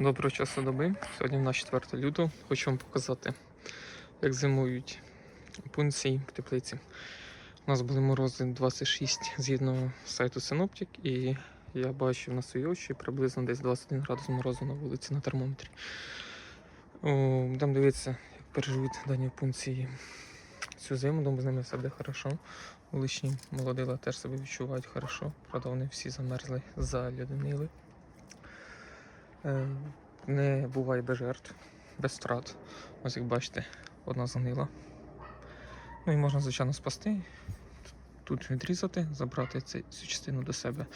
Доброго часу доби. Сьогодні в нас 4 лютого. Хочу вам показати, як зимують пункції в теплиці. У нас були морози 26 згідно сайту Синоптик, і я бачив на свої очі приблизно десь 21 градус морозу на вулиці на термометрі. О, Будемо дивитися, як переживуть дані пункції цю зиму. Думаю, з ними все буде хорошо. Вуличні молодила теж себе відчувають хорошо. Правда, вони всі замерзли, залюдинили. Е, Не буває без жертв, без втрат. Ось як бачите, одна загнила. Ну і можна, звичайно, спасти. Тут відрізати, забрати цю частину до себе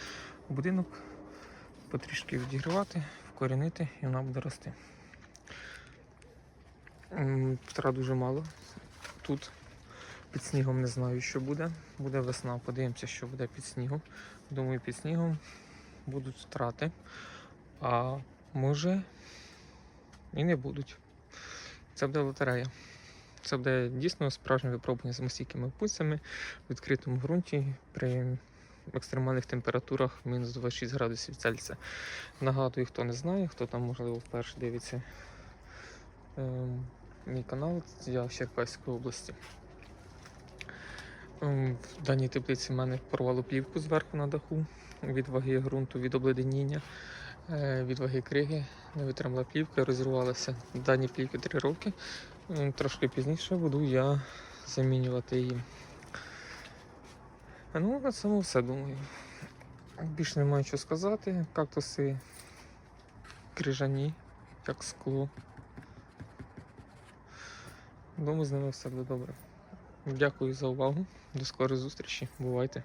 в будинок, потрішки відігрівати, вкорінити і вона буде рости. Втрат дуже мало. Тут під снігом не знаю, що буде. Буде весна, подивимося, що буде під снігом. Думаю, під снігом будуть втрати. А може і не будуть. Це буде лотерея. Це буде дійсно справжнє випробування з мастійкими пульсами в відкритому ґрунті при екстремальних температурах мінус 26 градусів Цельсія. Нагадую, хто не знає, хто там, можливо, вперше дивиться ем, мій канал, я з Черкаської області. Ем, В даній теплиці в мене порвало плівку зверху на даху від ваги ґрунту, від обледеніння, від ваги криги. Не витримала плівка, розірвалася. Дані плівки 3 роки. Ем, Трошки пізніше буду я замінювати її. Ну, на цьому все думаю. Більше немає що сказати. Кактуси крижані, як скло. Думаю, з ними все буде добре. Дякую за увагу. До скорої зустрічі. Бувайте.